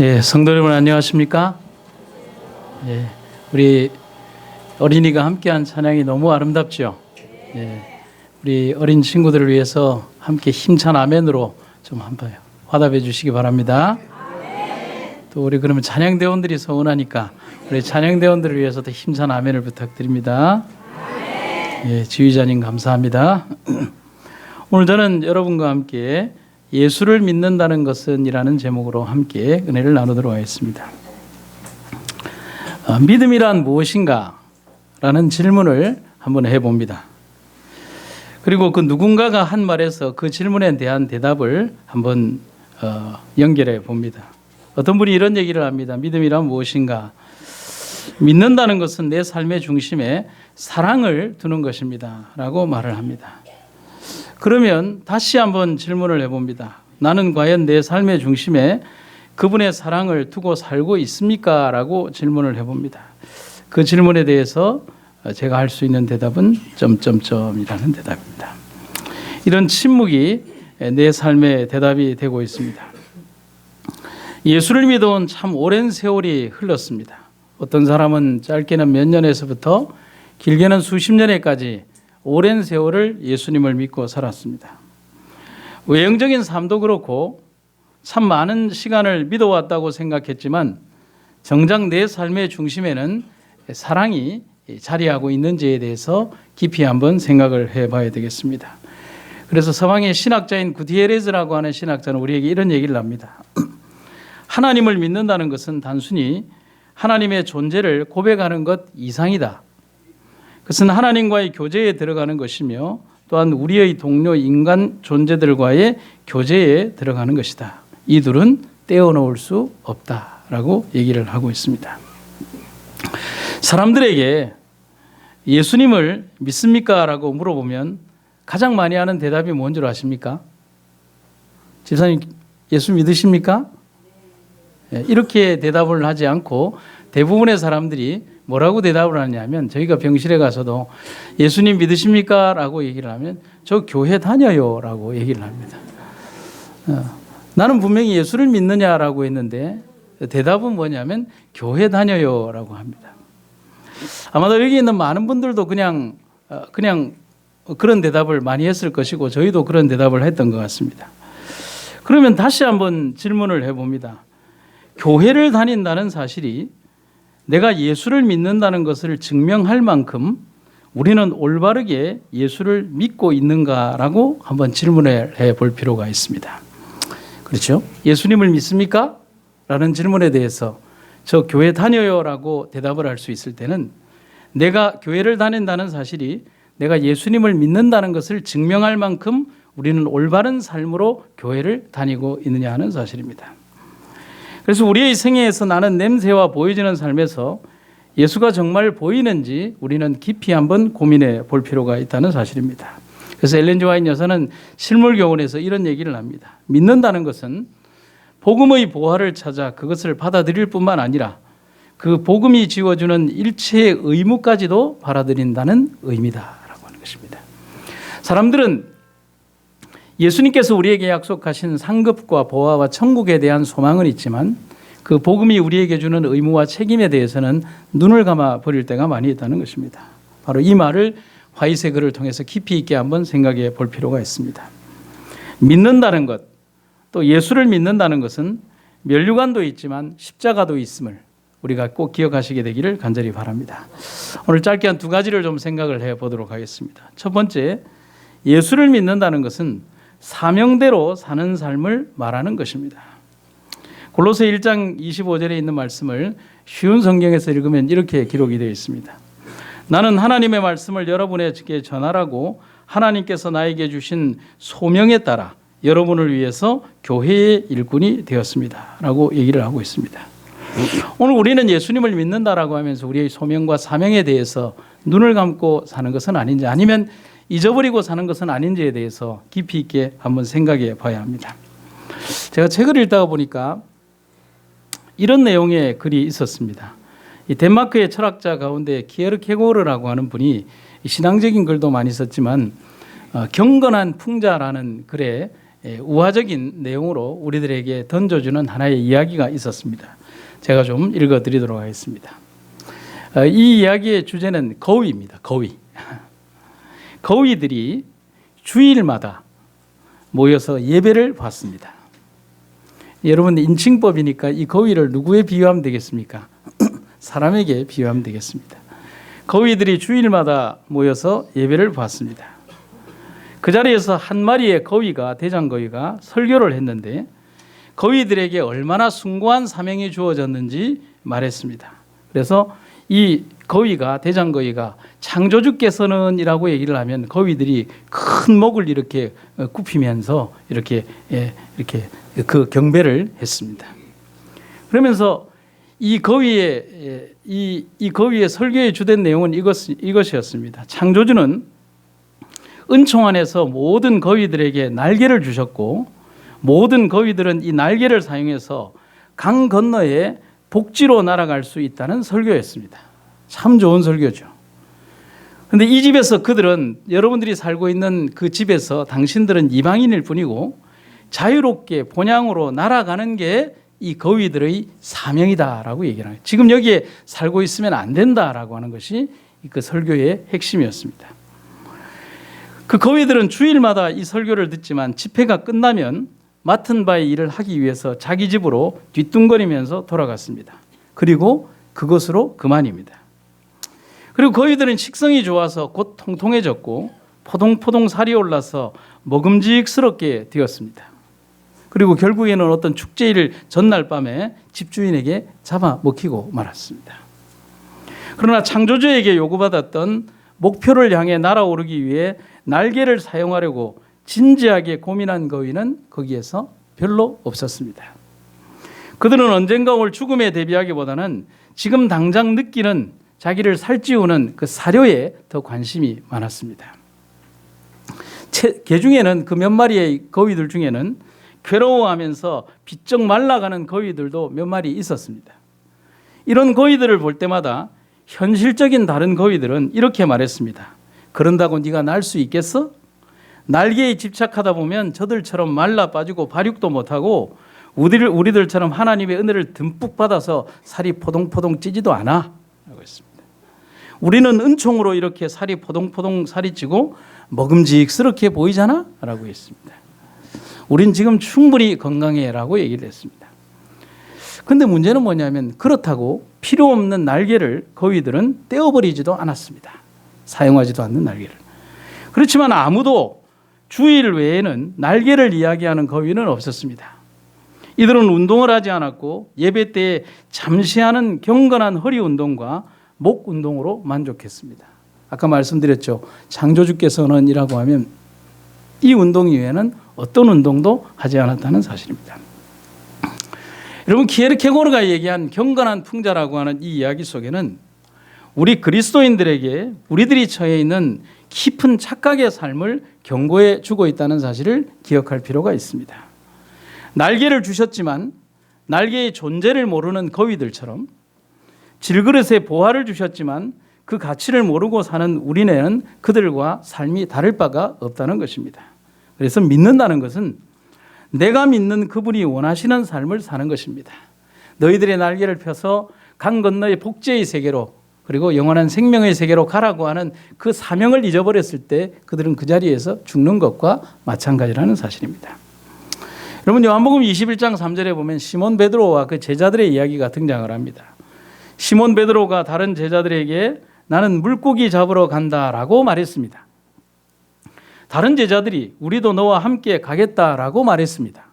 예, 성도 여러분 안녕하십니까? 예, 우리 어린이가 함께한 찬양이 너무 아름답죠. 예, 우리 어린 친구들을 위해서 함께 힘찬 아멘으로 좀 한번 화답해 주시기 바랍니다. 또 우리 그러면 찬양 대원들이 서운하니까 우리 찬양 대원들을 위해서 도 힘찬 아멘을 부탁드립니다. 예, 지휘자님 감사합니다. 오늘 저는 여러분과 함께 예수를 믿는다는 것은이라는 제목으로 함께 은혜를 나누도록 하겠습니다. 어, 믿음이란 무엇인가? 라는 질문을 한번 해봅니다. 그리고 그 누군가가 한 말에서 그 질문에 대한 대답을 한번 어, 연결해 봅니다. 어떤 분이 이런 얘기를 합니다. 믿음이란 무엇인가? 믿는다는 것은 내 삶의 중심에 사랑을 두는 것입니다. 라고 말을 합니다. 그러면 다시 한번 질문을 해봅니다. 나는 과연 내 삶의 중심에 그분의 사랑을 두고 살고 있습니까? 라고 질문을 해봅니다. 그 질문에 대해서 제가 할 수 있는 대답은 점점점이라는 대답입니다. 이런 침묵이 내 삶의 대답이 되고 있습니다. 예수를 믿어온 참 오랜 세월이 흘렀습니다. 어떤 사람은 짧게는 몇 년에서부터 길게는 수십 년에까지 오랜 세월을 예수님을 믿고 살았습니다. 외형적인 삶도 그렇고 참 많은 시간을 믿어왔다고 생각했지만 정작 내 삶의 중심에는 사랑이 자리하고 있는지에 대해서 깊이 한번 생각을 해봐야 되겠습니다. 그래서 서방의 신학자인 구디에레즈라고 하는 신학자는 우리에게 이런 얘기를 합니다. 하나님을 믿는다는 것은 단순히 하나님의 존재를 고백하는 것 이상이다. 그것은 하나님과의 교제에 들어가는 것이며 또한 우리의 동료 인간 존재들과의 교제에 들어가는 것이다. 이 둘은 떼어놓을 수 없다라고 얘기를 하고 있습니다. 사람들에게 예수님을 믿습니까? 라고 물어보면 가장 많이 하는 대답이 뭔 줄 아십니까? 집사님 예수 믿으십니까? 예, 이렇게 대답을 하지 않고 대부분의 사람들이 뭐라고 대답을 하냐면 저희가 병실에 가서도 예수님 믿으십니까? 라고 얘기를 하면 저 교회 다녀요 라고 얘기를 합니다. 어, 나는 분명히 예수를 믿느냐라고 했는데 대답은 뭐냐면 교회 다녀요 라고 합니다. 아마도 여기 있는 많은 분들도 그냥, 어, 그냥 그런 대답을 많이 했을 것이고 저희도 그런 대답을 했던 것 같습니다. 그러면 다시 한번 질문을 해봅니다. 교회를 다닌다는 사실이 내가 예수를 믿는다는 것을 증명할 만큼 우리는 올바르게 예수를 믿고 있는가라고 한번 질문을 해 볼 필요가 있습니다. 그렇죠? 예수님을 믿습니까? 라는 질문에 대해서 저 교회 다녀요라고 대답을 할 수 있을 때는 내가 교회를 다닌다는 사실이 내가 예수님을 믿는다는 것을 증명할 만큼 우리는 올바른 삶으로 교회를 다니고 있느냐 하는 사실입니다. 그래서 우리의 생애에서 나는 냄새와 보여지는 삶에서 예수가 정말 보이는지 우리는 깊이 한번 고민해 볼 필요가 있다는 사실입니다. 그래서 엘렌지 와인 여사는 실물 교훈에서 이런 얘기를 합니다. 믿는다는 것은 복음의 보화를 찾아 그것을 받아들일 뿐만 아니라 그 복음이 지워주는 일체의 의무까지도 받아들인다는 의미다라고 하는 것입니다. 사람들은 예수님께서 우리에게 약속하신 상급과 보화와 천국에 대한 소망은 있지만 그 복음이 우리에게 주는 의무와 책임에 대해서는 눈을 감아 버릴 때가 많이 있다는 것입니다. 바로 이 말을 화이세 글을 통해서 깊이 있게 한번 생각해 볼 필요가 있습니다. 믿는다는 것, 또 예수를 믿는다는 것은 면류관도 있지만 십자가도 있음을 우리가 꼭 기억하시게 되기를 간절히 바랍니다. 오늘 짧게 한 두 가지를 좀 생각을 해 보도록 하겠습니다. 첫 번째, 예수를 믿는다는 것은 사명대로 사는 삶을 말하는 것입니다. 골로새 1장 25절에 있는 말씀을 쉬운 성경에서 읽으면 이렇게 기록이 되어 있습니다. 나는 하나님의 말씀을 여러분에게 전하라고 하나님께서 나에게 주신 소명에 따라 여러분을 위해서 교회의 일꾼이 되었습니다. 라고 얘기를 하고 있습니다. 오늘 우리는 예수님을 믿는다라고 하면서 우리의 소명과 사명에 대해서 눈을 감고 사는 것은 아닌지 아니면 잊어버리고 사는 것은 아닌지에 대해서 깊이 있게 한번 생각해 봐야 합니다. 제가 책을 읽다가 보니까 이런 내용의 글이 있었습니다. 이 덴마크의 철학자 가운데 키에르 케고르라고 하는 분이 신앙적인 글도 많이 썼지만 어, 경건한 풍자라는 글에 예, 우화적인 내용으로 우리들에게 던져주는 하나의 이야기가 있었습니다. 제가 좀 읽어드리도록 하겠습니다. 어, 이 이야기의 주제는 거위입니다. 거위. 거위들이 주일마다 모여서 예배를 받습니다. 여러분 인칭법이니까 이 거위를 누구에 비유하면 되겠습니까? 사람에게 비유하면 되겠습니다. 거위들이 주일마다 모여서 예배를 받습니다. 그 자리에서 한 마리의 거위가 대장 거위가 설교를 했는데 거위들에게 얼마나 숭고한 사명이 주어졌는지 말했습니다. 그래서 이 거위가 대장 거위가 창조주께서는이라고 얘기를 하면 거위들이 큰 목을 이렇게 어, 굽히면서 이렇게 예, 이렇게 그 경배를 했습니다. 그러면서 이 거위의 예, 이, 이 거위의 설교의 주된 내용은 이것 이것이었습니다. 창조주는 은총 안에서 모든 거위들에게 날개를 주셨고 모든 거위들은 이 날개를 사용해서 강 건너에 복지로 날아갈 수 있다는 설교였습니다. 참 좋은 설교죠. 근데 이 집에서 그들은 여러분들이 살고 있는 그 집에서 당신들은 이방인일 뿐이고 자유롭게 본향으로 날아가는 게 이 거위들의 사명이다라고 얘기를 해요. 지금 여기에 살고 있으면 안 된다라고 하는 것이 그 설교의 핵심이었습니다. 그 거위들은 주일마다 이 설교를 듣지만 집회가 끝나면 맡은 바의 일을 하기 위해서 자기 집으로 뒤뚱거리면서 돌아갔습니다. 그리고 그것으로 그만입니다. 그리고 거위들은 식성이 좋아서 곧 통통해졌고 포동포동 살이 올라서 먹음직스럽게 되었습니다. 그리고 결국에는 어떤 축제일 전날 밤에 집주인에게 잡아 먹히고 말았습니다. 그러나 창조주에게 요구받았던 목표를 향해 날아오르기 위해 날개를 사용하려고 진지하게 고민한 거위는 거기에서 별로 없었습니다. 그들은 언젠가 올 죽음에 대비하기보다는 지금 당장 느끼는 자기를 살찌우는 그 사료에 더 관심이 많았습니다. 개 중에는 그 몇 마리의 거위들 중에는 괴로워하면서 비쩍 말라가는 거위들도 몇 마리 있었습니다. 이런 거위들을 볼 때마다 현실적인 다른 거위들은 이렇게 말했습니다. 그런다고 네가 날 수 있겠어? 날개에 집착하다 보면 저들처럼 말라 빠지고 발육도 못하고 우리들, 우리들처럼 하나님의 은혜를 듬뿍 받아서 살이 포동포동 찌지도 않아. 라고 했습니다. 우리는 은총으로 이렇게 살이 포동포동 살이 찌고 먹음직스럽게 보이잖아? 라고 했습니다. 우린 지금 충분히 건강해 라고 얘기를 했습니다. 근데 문제는 뭐냐면 그렇다고 필요 없는 날개를 거위들은 떼어버리지도 않았습니다. 사용하지도 않는 날개를. 그렇지만 아무도 주일 외에는 날개를 이야기하는 거위는 없었습니다. 이들은 운동을 하지 않았고 예배 때 잠시 하는 경건한 허리 운동과 목 운동으로 만족했습니다. 아까 말씀드렸죠. 창조주께서는 이라고 하면 이 운동 이외에는 어떤 운동도 하지 않았다는 사실입니다. 여러분 키에르케고르가 얘기한 경건한 풍자라고 하는 이 이야기 속에는 우리 그리스도인들에게 우리들이 처해 있는 깊은 착각의 삶을 경고해 주고 있다는 사실을 기억할 필요가 있습니다. 날개를 주셨지만 날개의 존재를 모르는 거위들처럼 질그릇에 보화를 주셨지만 그 가치를 모르고 사는 우리네는 그들과 삶이 다를 바가 없다는 것입니다. 그래서 믿는다는 것은 내가 믿는 그분이 원하시는 삶을 사는 것입니다. 너희들의 날개를 펴서 강 건너의 복제의 세계로 그리고 영원한 생명의 세계로 가라고 하는 그 사명을 잊어버렸을 때 그들은 그 자리에서 죽는 것과 마찬가지라는 사실입니다. 여러분 요한복음 21장 3절에 보면 시몬 베드로와 그 제자들의 이야기가 등장을 합니다. 시몬 베드로가 다른 제자들에게 나는 물고기 잡으러 간다라고 말했습니다. 다른 제자들이 우리도 너와 함께 가겠다라고 말했습니다.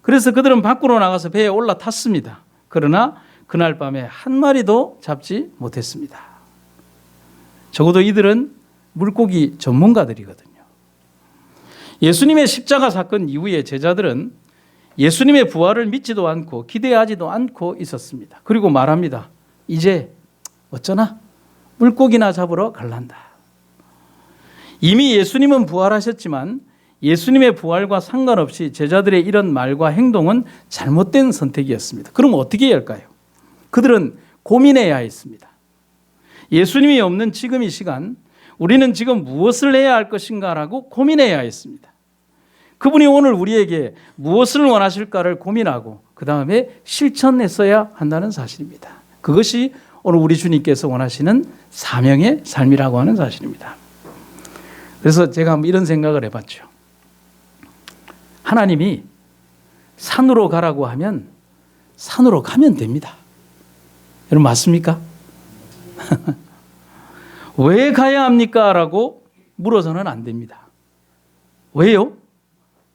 그래서 그들은 밖으로 나가서 배에 올라탔습니다. 그러나 그날 밤에 한 마리도 잡지 못했습니다. 적어도 이들은 물고기 전문가들이거든요. 예수님의 십자가 사건 이후에 제자들은 예수님의 부활을 믿지도 않고 기대하지도 않고 있었습니다. 그리고 말합니다. 이제 어쩌나 물고기나 잡으러 갈란다. 이미 예수님은 부활하셨지만 예수님의 부활과 상관없이 제자들의 이런 말과 행동은 잘못된 선택이었습니다. 그럼 어떻게 해야 할까요? 그들은 고민해야 했습니다. 예수님이 없는 지금 이 시간 우리는 지금 무엇을 해야 할 것인가라고 고민해야 했습니다. 그분이 오늘 우리에게 무엇을 원하실까를 고민하고 그 다음에 실천했어야 한다는 사실입니다. 그것이 오늘 우리 주님께서 원하시는 사명의 삶이라고 하는 사실입니다. 그래서 제가 이런 생각을 해봤죠. 하나님이 산으로 가라고 하면 산으로 가면 됩니다. 여러분 맞습니까? 왜 가야 합니까? 라고 물어서는 안 됩니다. 왜요?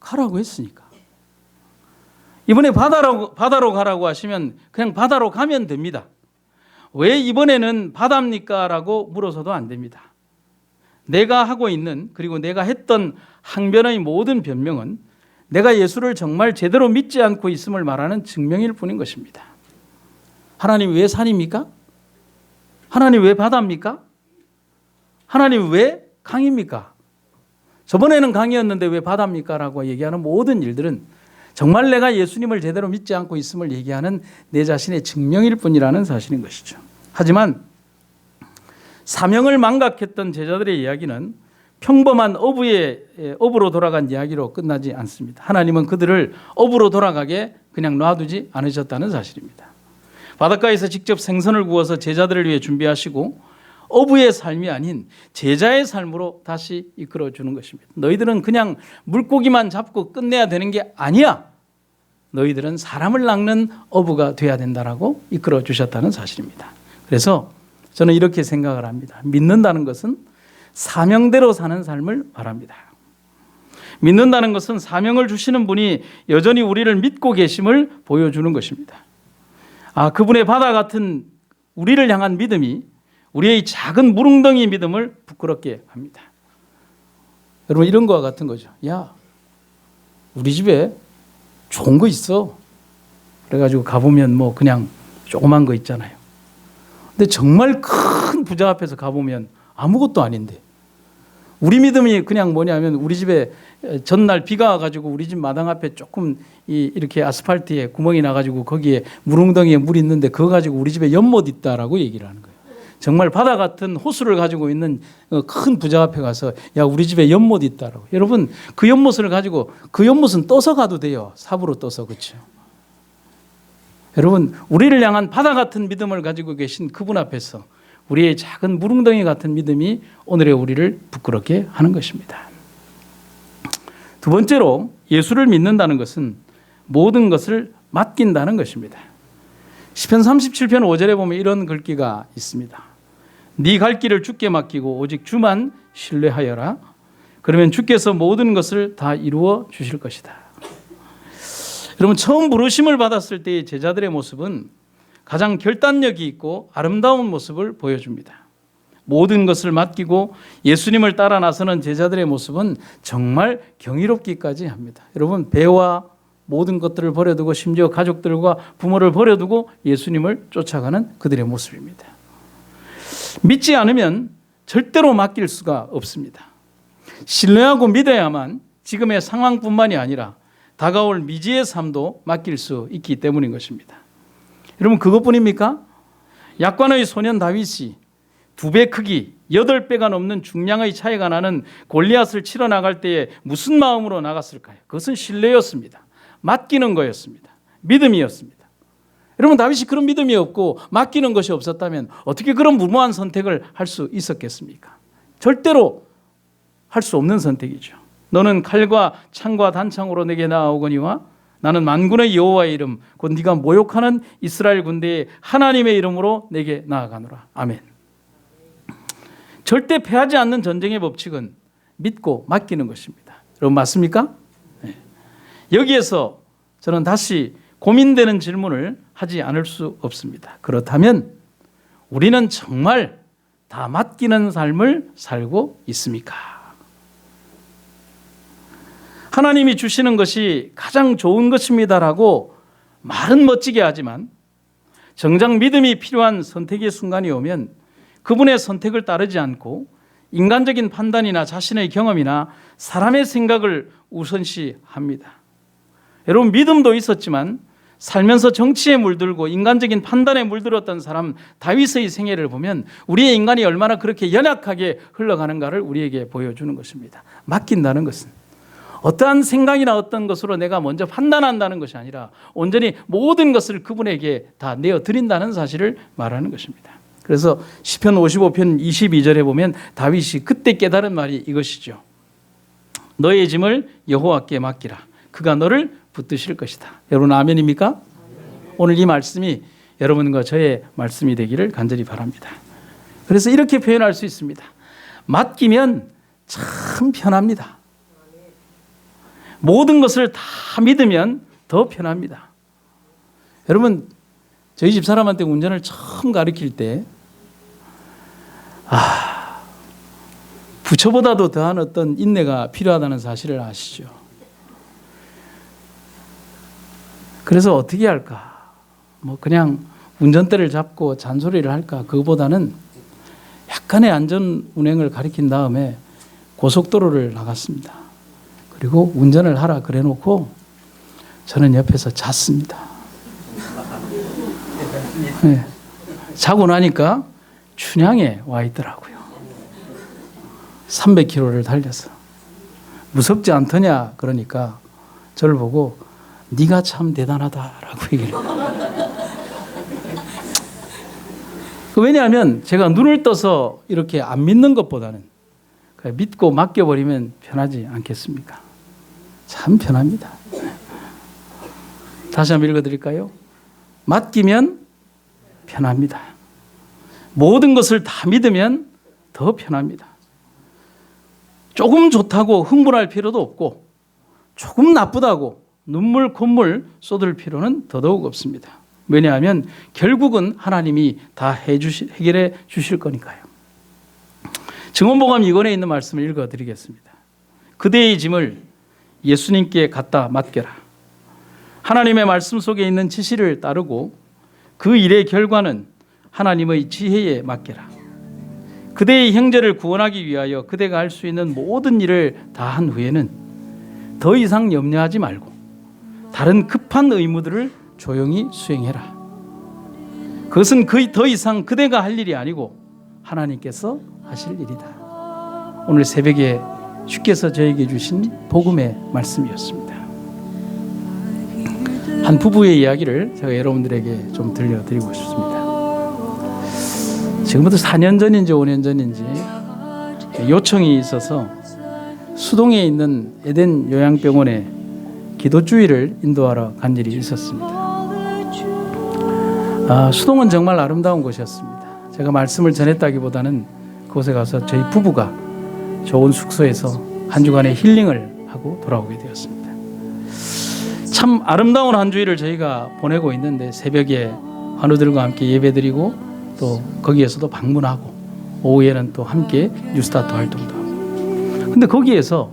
가라고 했으니까. 이번에 바다로, 바다로 가라고 하시면 그냥 바다로 가면 됩니다. 왜 이번에는 바다입니까? 라고 물어서도 안 됩니다. 내가 하고 있는 그리고 내가 했던 항변의 모든 변명은 내가 예수를 정말 제대로 믿지 않고 있음을 말하는 증명일 뿐인 것입니다. 하나님 왜 산입니까? 하나님 왜 바다입니까? 하나님 왜 강입니까? 저번에는 강이었는데 왜 바다입니까? 라고 얘기하는 모든 일들은 정말 내가 예수님을 제대로 믿지 않고 있음을 얘기하는 내 자신의 증명일 뿐이라는 사실인 것이죠. 하지만 사명을 망각했던 제자들의 이야기는 평범한 어부의 어부로 돌아간 이야기로 끝나지 않습니다. 하나님은 그들을 어부로 돌아가게 그냥 놔두지 않으셨다는 사실입니다. 바닷가에서 직접 생선을 구워서 제자들을 위해 준비하시고 어부의 삶이 아닌 제자의 삶으로 다시 이끌어 주는 것입니다. 너희들은 그냥 물고기만 잡고 끝내야 되는 게 아니야. 너희들은 사람을 낚는 어부가 돼야 된다라고 이끌어 주셨다는 사실입니다. 그래서 저는 이렇게 생각을 합니다. 믿는다는 것은 사명대로 사는 삶을 말합니다. 믿는다는 것은 사명을 주시는 분이 여전히 우리를 믿고 계심을 보여주는 것입니다. 아, 그분의 바다 같은 우리를 향한 믿음이 우리의 작은 무릉덩이 믿음을 부끄럽게 합니다. 여러분 이런 거와 같은 거죠. 야, 우리 집에 좋은 거 있어. 그래가지고 가보면 뭐 그냥 조그만 거 있잖아요. 근데 정말 큰 부자 앞에서 가보면 아무것도 아닌데 우리 믿음이 그냥 뭐냐면 우리 집에 전날 비가 와가지고 우리 집 마당 앞에 조금 이 이렇게 아스팔트에 구멍이 나가지고 거기에 물웅덩이에 물 있는데 그거 가지고 우리 집에 연못 있다라고 얘기를 하는 거예요. 정말 바다 같은 호수를 가지고 있는 어, 큰 부자 앞에 가서 야 우리 집에 연못 있다라고. 여러분 그 연못을 가지고 그 연못은 떠서 가도 돼요. 삽으로 떠서 그렇죠. 여러분 우리를 향한 바다 같은 믿음을 가지고 계신 그분 앞에서 우리의 작은 무릉덩이 같은 믿음이 오늘의 우리를 부끄럽게 하는 것입니다. 두 번째로 예수를 믿는다는 것은 모든 것을 맡긴다는 것입니다. 시편 37편 5절에 보면 이런 글귀가 있습니다. 네 갈 길을 주께 맡기고 오직 주만 신뢰하여라. 그러면 주께서 모든 것을 다 이루어 주실 것이다. 여러분 처음 부르심을 받았을 때의 제자들의 모습은 가장 결단력이 있고 아름다운 모습을 보여줍니다. 모든 것을 맡기고 예수님을 따라 나서는 제자들의 모습은 정말 경이롭기까지 합니다. 여러분 배와 모든 것들을 버려두고 심지어 가족들과 부모를 버려두고 예수님을 쫓아가는 그들의 모습입니다. 믿지 않으면 절대로 맡길 수가 없습니다. 신뢰하고 믿어야만 지금의 상황뿐만이 아니라 다가올 미지의 삶도 맡길 수 있기 때문인 것입니다. 여러분 그것뿐입니까? 약관의 소년 다윗이 두 배 크기, 여덟 배가 넘는 중량의 차이가 나는 골리앗을 치러 나갈 때에 무슨 마음으로 나갔을까요? 그것은 신뢰였습니다. 맡기는 거였습니다. 믿음이었습니다. 여러분 다윗이 그런 믿음이 없고 맡기는 것이 없었다면 어떻게 그런 무모한 선택을 할 수 있었겠습니까? 절대로 할 수 없는 선택이죠. 너는 칼과 창과 단창으로 내게 나아오거니와 나는 만군의 여호와의 이름 곧 네가 모욕하는 이스라엘 군대의 하나님의 이름으로 내게 나아가노라. 아멘. 절대 패하지 않는 전쟁의 법칙은 믿고 맡기는 것입니다. 여러분 맞습니까? 네. 여기에서 저는 다시 고민되는 질문을 하지 않을 수 없습니다. 그렇다면 우리는 정말 다 맡기는 삶을 살고 있습니까? 하나님이 주시는 것이 가장 좋은 것입니다라고 말은 멋지게 하지만 정작 믿음이 필요한 선택의 순간이 오면 그분의 선택을 따르지 않고 인간적인 판단이나 자신의 경험이나 사람의 생각을 우선시합니다. 여러분 믿음도 있었지만 살면서 정치에 물들고 인간적인 판단에 물들었던 사람 다윗의 생애를 보면 우리의 인간이 얼마나 그렇게 연약하게 흘러가는가를 우리에게 보여주는 것입니다. 맡긴다는 것은 어떠한 생각이나 어떤 것으로 내가 먼저 판단한다는 것이 아니라 온전히 모든 것을 그분에게 다 내어 드린다는 사실을 말하는 것입니다. 그래서 시편 55편 22절에 보면 다윗이 그때 깨달은 말이 이것이죠. 너의 짐을 여호와께 맡기라. 그가 너를 붙드실 것이다. 여러분 아멘입니까? 오늘 이 말씀이 여러분과 저의 말씀이 되기를 간절히 바랍니다. 그래서 이렇게 표현할 수 있습니다. 맡기면 참 편합니다. 모든 것을 다 믿으면 더 편합니다. 여러분, 저희 집 사람한테 운전을 처음 가르칠 때, 아, 부처보다도 더한 어떤 인내가 필요하다는 사실을 아시죠? 그래서 어떻게 할까? 뭐 그냥 운전대를 잡고 잔소리를 할까? 그거보다는 약간의 안전 운행을 가리킨 다음에 고속도로를 나갔습니다. 그리고 운전을 하라 그래 놓고 저는 옆에서 잤습니다. 네. 자고 나니까 춘향에 와 있더라고요. 300km를 달려서 무섭지 않더냐 그러니까 저를 보고 네가 참 대단하다라고 얘기를 해요. 왜냐하면 제가 눈을 떠서 이렇게 안 믿는 것보다는 믿고 맡겨버리면 편하지 않겠습니까? 참 편합니다. 다시 한번 읽어드릴까요? 맡기면 편합니다. 모든 것을 다 믿으면 더 편합니다. 조금 좋다고 흥분할 필요도 없고 조금 나쁘다고 눈물 콧물 쏟을 필요는 더더욱 없습니다. 왜냐하면 결국은 하나님이 다 해주시, 해결해 주실 거니까요. 증언보감 2권에 있는 말씀을 읽어드리겠습니다. 그대의 짐을 예수님께 갖다 맡겨라. 하나님의 말씀 속에 있는 지시를 따르고 그 일의 결과는 하나님의 지혜에 맡겨라. 그대의 형제를 구원하기 위하여 그대가 할 수 있는 모든 일을 다 한 후에는 더 이상 염려하지 말고 다른 급한 의무들을 조용히 수행해라. 그것은 거의 더 이상 그대가 할 일이 아니고 하나님께서 하실 일이다. 오늘 새벽에 주께서 저에게 주신 복음의 말씀이었습니다. 한 부부의 이야기를 제가 여러분들에게 좀 들려드리고 싶습니다. 지금부터 4년 전인지 5년 전인지 요청이 있어서 수동에 있는 에덴 요양병원에 기도주의를 인도하러 간 일이 있었습니다. 아, 수동은 정말 아름다운 곳이었습니다. 제가 말씀을 전했다기보다는 그곳에 가서 저희 부부가 좋은 숙소에서 한 주간의 힐링을 하고 돌아오게 되었습니다. 참 아름다운 한 주일을 저희가 보내고 있는데 새벽에 환우들과 함께 예배드리고 또 거기에서도 방문하고 오후에는 또 함께 뉴스타트 활동도 하고 근데 거기에서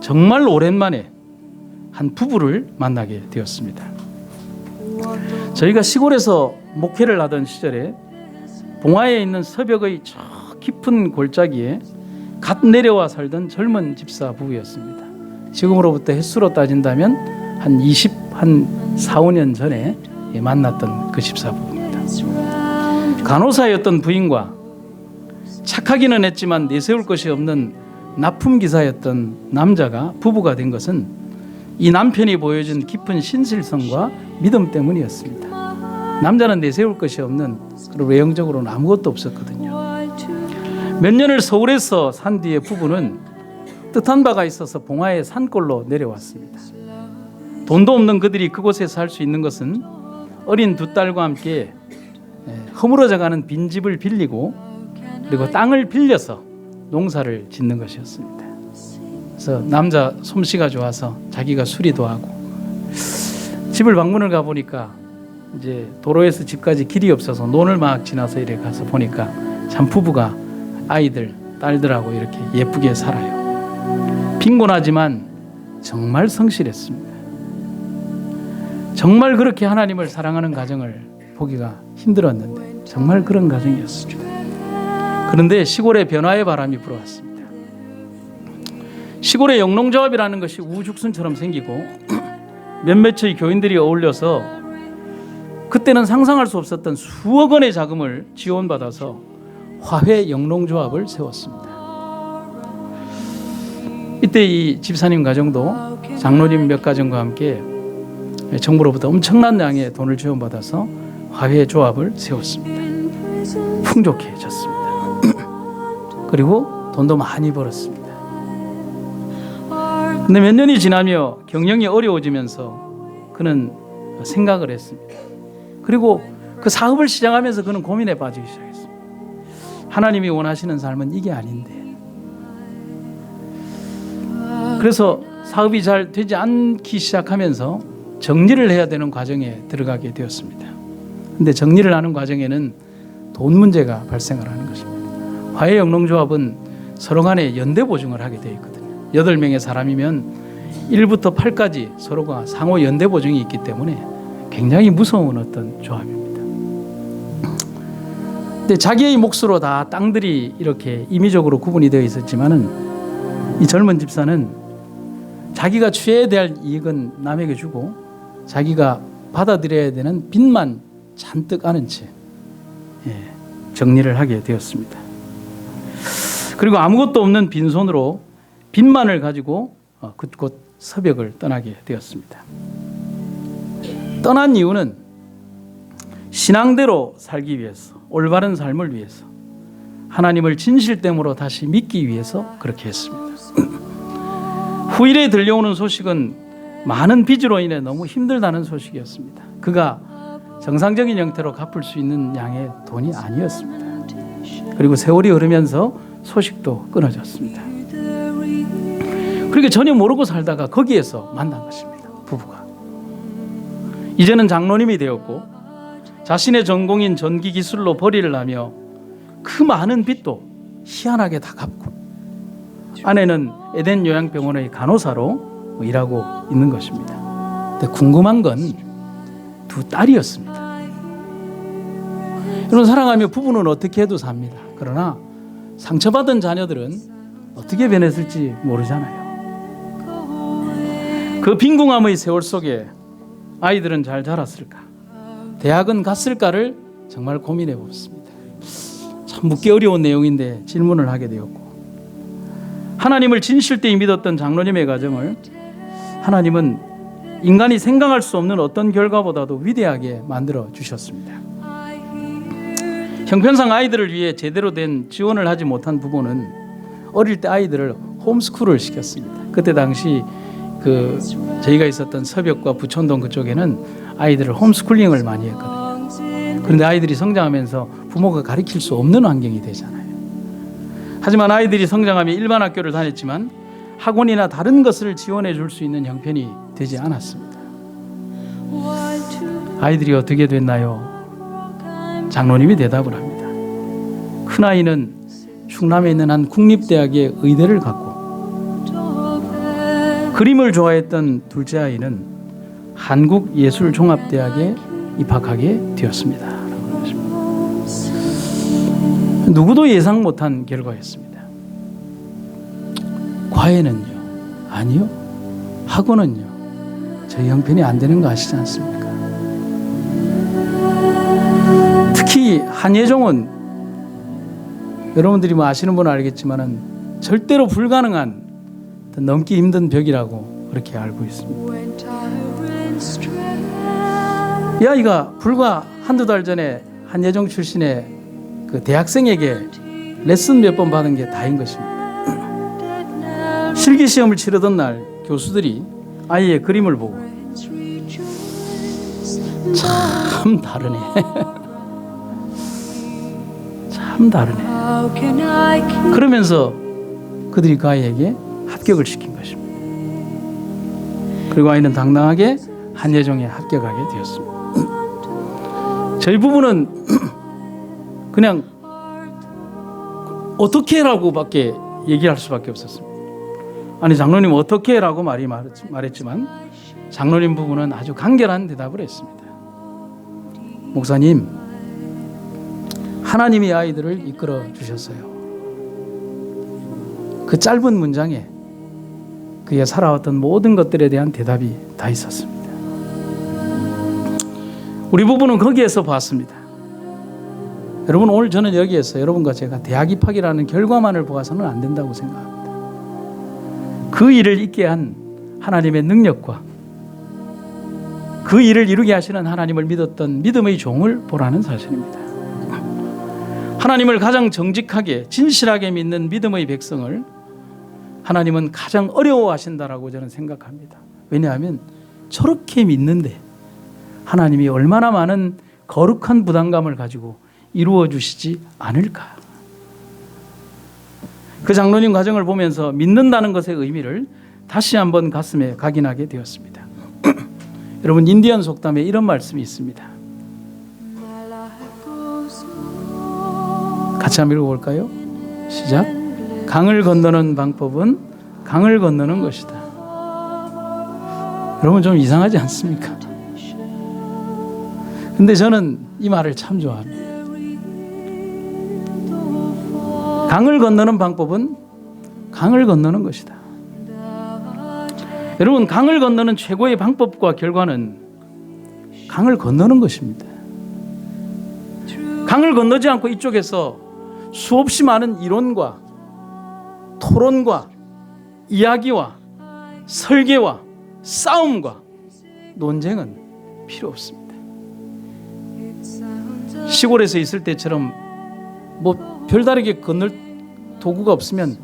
정말 오랜만에 한 부부를 만나게 되었습니다. 저희가 시골에서 목회를 하던 시절에 봉화에 있는 서벽의 저 깊은 골짜기에 갓 내려와 살던 젊은 집사 부부였습니다. 지금으로부터 횟수로 따진다면 한 20, 한 4, 5년 전에 만났던 그 집사 부부입니다. 간호사였던 부인과 착하기는 했지만 내세울 것이 없는 납품 기사였던 남자가 부부가 된 것은 이 남편이 보여준 깊은 신실성과 믿음 때문이었습니다. 남자는 내세울 것이 없는 그리고 외형적으로는 아무것도 없었거든요. 몇 년을 서울에서 산 뒤에 부부는 뜻한 바가 있어서 봉화의 산골로 내려왔습니다. 돈도 없는 그들이 그곳에 살수 있는 것은 어린 두 딸과 함께 허물어져가는 빈집을 빌리고 그리고 땅을 빌려서 농사를 짓는 것이었습니다. 그래서 남자 솜씨가 좋아서 자기가 수리도 하고 집을 방문을 가 보니까 이제 도로에서 집까지 길이 없어서 논을 막 지나서 이렇게 가서 보니까 참 부부가 아이들 딸들하고 이렇게 예쁘게 살아요. 빈곤하지만 정말 성실했습니다. 정말 그렇게 하나님을 사랑하는 가정을 보기가 힘들었는데 정말 그런 가정이었습니다. 그런데 시골에 변화의 바람이 불어왔습니다. 시골에 영농조합이라는 것이 우죽순처럼 생기고 몇몇의 교인들이 어울려서 그때는 상상할 수 없었던 수억 원의 자금을 지원받아서 화훼 영농조합을 세웠습니다. 이때 이 집사님 가정도 장로님 몇 가정과 함께 정부로부터 엄청난 양의 돈을 지원받아서 화훼 조합을 세웠습니다. 풍족해졌습니다. 그리고 돈도 많이 벌었습니다. 근데 몇 년이 지나며 경영이 어려워지면서 그는 생각을 했습니다. 그리고 그 사업을 시작하면서 그는 고민에 빠지기 시작했습니다. 하나님이 원하시는 삶은 이게 아닌데. 그래서 사업이 잘 되지 않기 시작하면서 정리를 해야 되는 과정에 들어가게 되었습니다. 근데 정리를 하는 과정에는 돈 문제가 발생을 하는 것입니다. 화해 영농조합은 서로 간에 연대 보증을 하게 되어 있거든요. 여덟 명의 사람이면 1부터 8까지 서로가 상호 연대 보증이 있기 때문에 굉장히 무서운 어떤 조합입니다. 근데 자기의 몫으로 다 땅들이 이렇게 임의적으로 구분이 되어 있었지만은 이 젊은 집사는 자기가 취해야 될 이익은 남에게 주고 자기가 받아들여야 되는 빚만 잔뜩 아는 채 예, 정리를 하게 되었습니다. 그리고 아무것도 없는 빈손으로 빚만을 가지고 어, 그곳 서벽을 떠나게 되었습니다. 떠난 이유는 신앙대로 살기 위해서, 올바른 삶을 위해서, 하나님을 진실됨으로 다시 믿기 위해서 그렇게 했습니다. 후일에 들려오는 소식은 많은 빚으로 인해 너무 힘들다는 소식이었습니다. 그가 정상적인 형태로 갚을 수 있는 양의 돈이 아니었습니다. 그리고 세월이 흐르면서 소식도 끊어졌습니다. 그렇게 전혀 모르고 살다가 거기에서 만난 것입니다. 부부가. 이제는 장로님이 되었고 자신의 전공인 전기 기술로 벌이를 하며 그 많은 빚도 희한하게 다 갚고 아내는 에덴 요양병원의 간호사로 일하고 있는 것입니다. 근데 궁금한 건 두 딸이었습니다. 여러분 사랑하며 부부는 어떻게 해도 삽니다. 그러나 상처받은 자녀들은 어떻게 변했을지 모르잖아요. 그 빈궁함의 세월 속에 아이들은 잘 자랐을까? 대학은 갔을까를 정말 고민해 봅습니다. 참 묻기 어려운 내용인데 질문을 하게 되었고 하나님을 진실되이 믿었던 장로님의 가정을 하나님은 인간이 생각할 수 없는 어떤 결과보다도 위대하게 만들어 주셨습니다. 형편상 아이들을 위해 제대로 된 지원을 하지 못한 부모는 어릴 때 아이들을 홈스쿨을 시켰습니다. 그때 당시 그 저희가 있었던 서벽과 부천동 그쪽에는 아이들을 홈스쿨링을 많이 했거든요. 그런데 아이들이 성장하면서 부모가 가르칠 수 없는 환경이 되잖아요. 하지만 아이들이 성장하며 일반 학교를 다녔지만 학원이나 다른 것을 지원해 줄 수 있는 형편이 되지 않았습니다. 아이들이 어떻게 됐나요? 장로님이 대답을 합니다. 큰 아이는 충남에 있는 한 국립대학의 의대를 갖고 그림을 좋아했던 둘째 아이는 한국예술종합대학에 입학하게 되었습니다. 누구도 예상 못한 결과였습니다. 과외는요? 아니요. 학원은요? 저희 형편이 안 되는 거 아시지 않습니까? 특히 한예종은 여러분들이 뭐 아시는 분은 알겠지만은 절대로 불가능한 넘기 힘든 벽이라고 그렇게 알고 있습니다. 이 아이가 불과 한두 달 전에 한예종 출신의 그 대학생에게 레슨 몇 번 받은 게 다인 것입니다. 실기 시험을 치르던 날 교수들이 아이의 그림을 보고 참 다르네. 참 다르네. 그러면서 그들이 그 아이에게 합격을 시킨 것입니다. 그리고 아이는 당당하게 한예종에 합격하게 되었습니다. 저희 부부는 그냥 어떻게라고밖에 얘기할 수밖에 없었습니다. 아니 장로님 어떻게라고 말이 말했지만 장로님 부부는 아주 간결한 대답을 했습니다. 목사님, 하나님이 아이들을 이끌어 주셨어요. 그 짧은 문장에 그의 살아왔던 모든 것들에 대한 대답이 다 있었습니다. 우리 부부는 거기에서 봤습니다. 여러분 오늘 저는 여기에서 여러분과 제가 대학 입학이라는 결과만을 보아서는 안 된다고 생각합니다. 그 일을 있게 한 하나님의 능력과 그 일을 이루게 하시는 하나님을 믿었던 믿음의 종을 보라는 사실입니다. 하나님을 가장 정직하게 진실하게 믿는 믿음의 백성을 하나님은 가장 어려워하신다라고 저는 생각합니다. 왜냐하면 저렇게 믿는데 하나님이 얼마나 많은 거룩한 부담감을 가지고 이루어 주시지 않을까. 그 장로님 과정을 보면서 믿는다는 것의 의미를 다시 한번 가슴에 각인하게 되었습니다. 여러분 인디언 속담에 이런 말씀이 있습니다. 같이 한번 읽어볼까요? 시작. 강을 건너는 방법은 강을 건너는 것이다. 여러분 좀 이상하지 않습니까? 근데 저는 이 말을 참 좋아합니다. 강을 건너는 방법은 강을 건너는 것이다. 여러분 강을 건너는 최고의 방법과 결과는 강을 건너는 것입니다. 강을 건너지 않고 이쪽에서 수없이 많은 이론과 토론과 이야기와 설계와 싸움과 논쟁은 필요 없습니다. 시골에서 있을 때처럼 뭐 별다르게 건널 도구가 없으면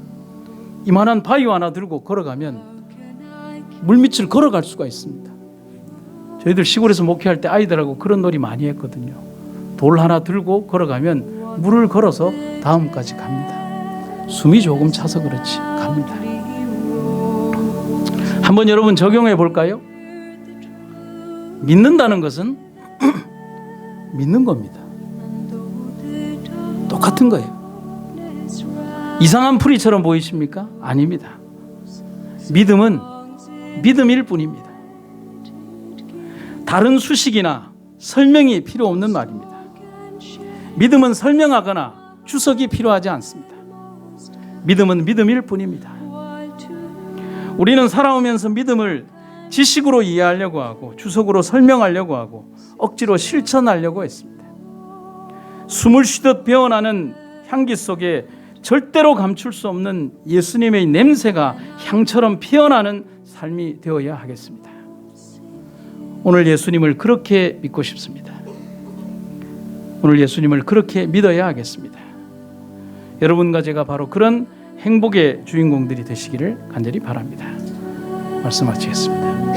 이만한 바위 하나 들고 걸어가면 물밑을 걸어갈 수가 있습니다. 저희들 시골에서 목회할 때 아이들하고 그런 놀이 많이 했거든요. 돌 하나 들고 걸어가면 물을 걸어서 다음까지 갑니다. 숨이 조금 차서 그렇지 갑니다. 한번 여러분 적용해 볼까요? 믿는다는 것은 믿는 겁니다. 똑같은 거예요. 이상한 풀이처럼 보이십니까? 아닙니다. 믿음은 믿음일 뿐입니다. 다른 수식이나 설명이 필요 없는 말입니다. 믿음은 설명하거나 주석이 필요하지 않습니다. 믿음은 믿음일 뿐입니다. 우리는 살아오면서 믿음을 지식으로 이해하려고 하고 주석으로 설명하려고 하고 억지로 실천하려고 했습니다. 숨을 쉬듯 배어나는 향기 속에 절대로 감출 수 없는 예수님의 냄새가 향처럼 피어나는 삶이 되어야 하겠습니다. 오늘 예수님을 그렇게 믿고 싶습니다. 오늘 예수님을 그렇게 믿어야 하겠습니다. 여러분과 제가 바로 그런 행복의 주인공들이 되시기를 간절히 바랍니다. 말씀 마치겠습니다.